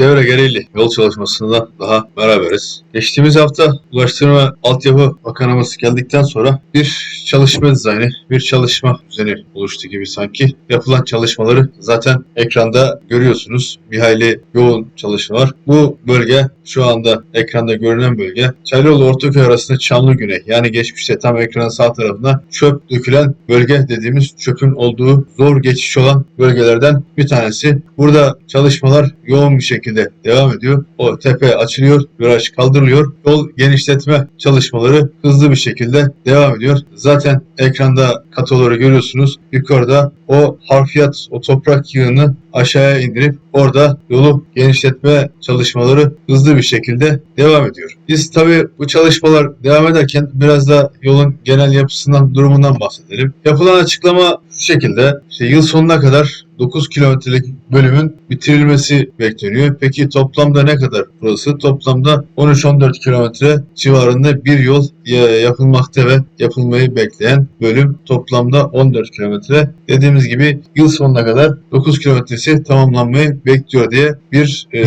devre gereği yol çalışmasında daha beraberiz. Geçtiğimiz hafta Ulaştırma Altyapı Bakanımız geldikten sonra bir çalışma dizaynı, bir çalışma düzeni oluştu gibi sanki. Yapılan çalışmaları zaten ekranda görüyorsunuz. Bir hayli yoğun çalışma var. Bu bölge şu anda ekranda görünen bölge Çaylıoğlu Ortaköy arasında Çamlı Güney yani geçmişte tam ekranın sağ tarafına çöp dökülen bölge dediğimiz çöpün olduğu zor geçiş olan bölgelerden bir tanesi. Burada çalışmalar yoğun bir şekilde devam ediyor. O tepe açılıyor, viraj kaldırılıyor. Yol genişletme çalışmaları hızlı bir şekilde devam ediyor. Zaten ekranda katoları görüyorsunuz. Yukarıda o harfiyat, o toprak yığını aşağıya indirip orada yolu genişletme çalışmaları hızlı bir şekilde devam ediyor. Biz tabii bu çalışmalar devam ederken biraz da yolun genel yapısından, durumundan bahsedelim. Yapılan açıklama şu şekilde. İşte yıl sonuna kadar 9 kilometrelik bölümün bitirilmesi bekleniyor. Peki toplamda ne kadar burası? Toplamda 13-14 kilometre civarında bir yol ya- yapılmakta ve yapılmayı bekleyen bölüm toplamda 14 kilometre. Dediğimiz gibi yıl sonuna kadar 9 kilometresi tamamlanmayı bekliyor diye bir e,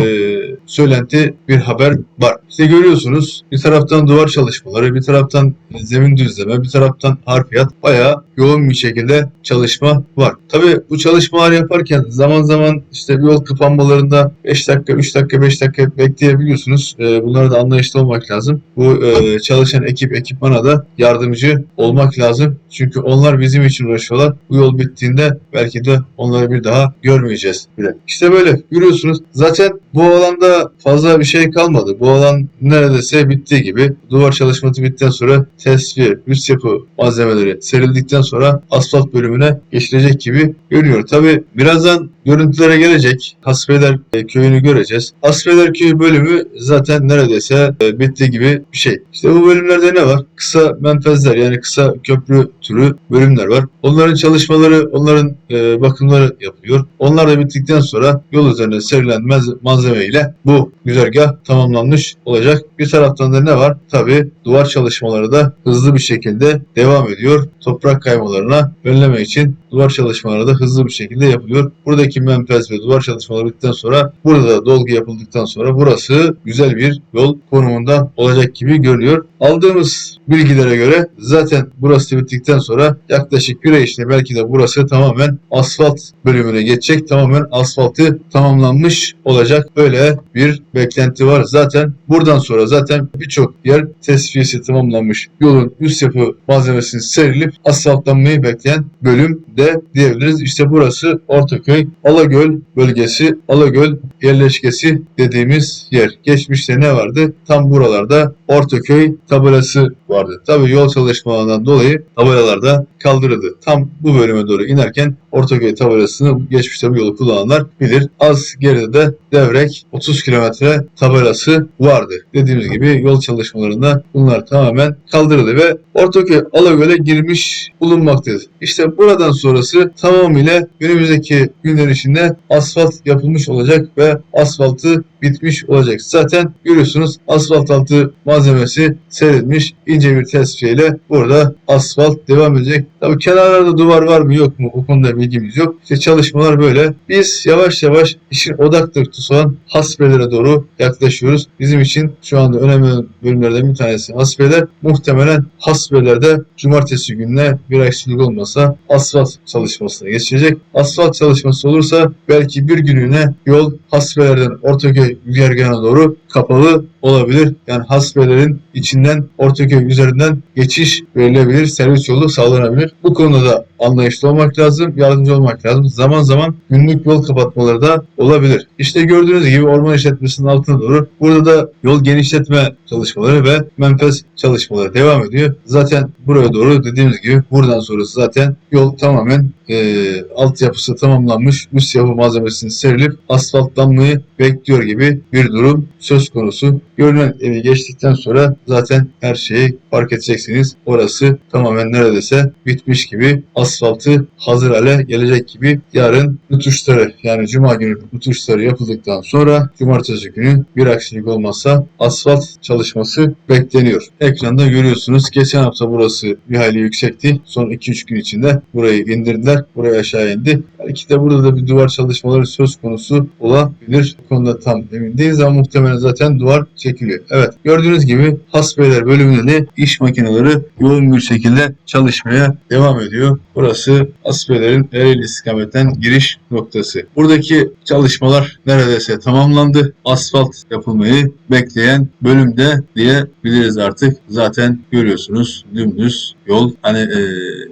söylenti, bir haber var. İşte görüyorsunuz bir taraftan duvar çalışmaları, bir taraftan zemin düzleme, bir taraftan harfiyat bayağı yoğun bir şekilde çalışma var. Tabii bu çalışmalar yaparken zaman zaman işte yol kapanmalarında 5 dakika, 3 dakika, 5 dakika bekleyebiliyorsunuz. Ee, bunlara da anlayışlı olmak lazım. Bu e, çalışan ekip, ekipmana da yardımcı olmak lazım. Çünkü onlar bizim için uğraşıyorlar. Bu yol bittiğinde belki de onları bir daha görmeyeceğiz bile. İşte böyle görüyorsunuz. Zaten bu alanda fazla bir şey kalmadı. Bu alan neredeyse bittiği gibi. Duvar çalışması bittikten sonra tesviye, üst yapı malzemeleri serildikten sonra asfalt bölümüne geçilecek gibi görünüyor. Tabi birazdan görüntülere gelecek. Hasbeder köyünü göreceğiz. Hasbeder köyü bölümü zaten neredeyse e, bittiği gibi bir şey. İşte bu bölümlerde ne var? Kısa menfezler yani kısa köprü türü bölümler var. Onların çalışmaları, onların e, bakımları yapılıyor. Onlar da bittikten sonra yol üzerine serilen malzeme ile bu güzergah tamamlanmış olacak. Bir taraftan da ne var? Tabi duvar çalışmaları da hızlı bir şekilde devam ediyor. Toprak kaymalarına önlemek için duvar çalışmaları da hızlı bir şekilde yapılıyor. Buradaki menfez ve duvar çalışmaları bittikten sonra burada da dolgu yapıldıktan sonra burası güzel bir yol konumunda olacak gibi görünüyor. Aldığımız bilgilere göre zaten burası bittikten sonra yaklaşık bir ay içinde belki de burası tamamen asfalt bölümüne geçecek. Tamamen asfaltı tamamlanmış olacak. Öyle bir beklenti var. Zaten buradan sonra zaten birçok yer tesviyesi tamamlanmış. Yolun üst yapı malzemesinin serilip asfaltlanmayı bekleyen bölüm de diyebiliriz. İşte burası Ortaköy Alagöl bölgesi, Alagöl yerleşkesi dediğimiz yer. Geçmişte ne vardı? Tam buralarda Ortaköy tabelası vardı. Tabii yol çalışmalarından dolayı tabelalar da kaldırıldı. Tam bu bölüme doğru inerken Ortaköy tabelasını geçmişte bu yolu kullananlar bilir. Az geride de Devrek 30 kilometre tabelası vardı. Dediğimiz gibi yol çalışmalarında bunlar tamamen kaldırıldı ve Ortaköy Alagöl'e girmiş bulunmaktadır. İşte buradan sonrası tamamıyla önümüzdeki günler içinde asfalt yapılmış olacak ve asfaltı bitmiş olacak. Zaten görüyorsunuz asfalt altı malzemesi serilmiş ince bir tesviyeyle burada asfalt devam edecek. Tabii kenarlarda duvar var mı yok mu o konuda bilgimiz yok. İşte çalışmalar böyle. Biz yavaş yavaş işin odak noktası olan hasbelere doğru yaklaşıyoruz. Bizim için şu anda önemli bölümlerden bir tanesi hasbeler. Muhtemelen hasbelerde cumartesi gününe bir aksilik olmasa asfalt çalışmasına geçecek. Asfalt çalışması olursa belki bir gününe yol hasbelerden Ortaköy güzergahına doğru kapalı olabilir. Yani hasbelerin içinden Ortaköy üzerinden geçiş verilebilir, servis yolu sağlanabilir. Bu konuda da anlayışlı olmak lazım, yardımcı olmak lazım. Zaman zaman günlük yol kapatmaları da olabilir. İşte gördüğünüz gibi orman işletmesinin altına doğru burada da yol genişletme çalışmaları ve menfez çalışmaları devam ediyor. Zaten buraya doğru dediğimiz gibi buradan sonrası zaten yol tamamen e, altyapısı tamamlanmış, üst yapı malzemesinin serilip asfaltlanmayı bekliyor gibi bir durum söz konusu. Görünen evi geçtikten sonra zaten her şeyi fark edeceksiniz. Orası tamamen neredeyse bitmiş gibi asfaltı hazır hale gelecek gibi yarın rutuşları yani cuma günü rutuşları yapıldıktan sonra cumartesi günü bir aksilik olmazsa asfalt çalışması bekleniyor. Ekranda görüyorsunuz geçen hafta burası bir hayli yüksekti. Son 2-3 gün içinde burayı indirdiler. Buraya aşağı indi. Belki de burada da bir duvar çalışmaları söz konusu olabilir. Bu konuda tam emin değiliz ama muhtemelen zaten duvar çekiliyor. Evet gördüğünüz gibi hasbeyler bölümünde de iş makineleri yoğun bir şekilde çalışmaya devam ediyor. Burası hasbeylerin Ereğli istikametten giriş noktası. Buradaki çalışmalar neredeyse tamamlandı. Asfalt yapılmayı bekleyen bölümde diyebiliriz artık. Zaten görüyorsunuz dümdüz yol. Hani e,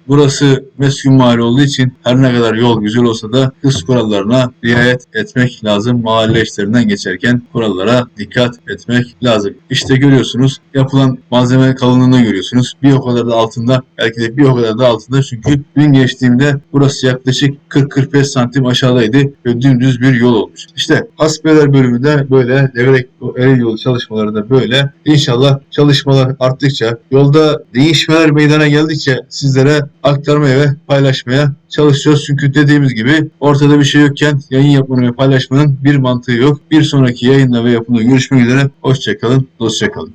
burası meskun mahalle olduğu için her ne kadar yol güzel olsa da hız kurallarına riayet etmek lazım. Mahalle işlerinden geçerken kurallara dikkat etmek lazım. İşte görüyorsunuz yapılan malzeme kalınlığını görüyorsunuz. Bir o kadar da altında belki de bir o kadar da altında çünkü dün geçtiğimde burası yaklaşık 40-45 santim aşağıdaydı ve dümdüz bir yol olmuş. İşte hasbeler bölümü de böyle devrek el yolu çalışmaları da böyle. İnşallah çalışmalar arttıkça yolda değişmeler meydana geldikçe sizlere aktarmaya ve paylaşmaya çalışıyoruz. Çünkü dediğimiz gibi ortada bir şey yokken yayın yapmanın ve paylaşmanın bir mantığı yok. Bir sonraki yayında ve yapımda görüşmek üzere. Hoşçakalın, dostçakalın.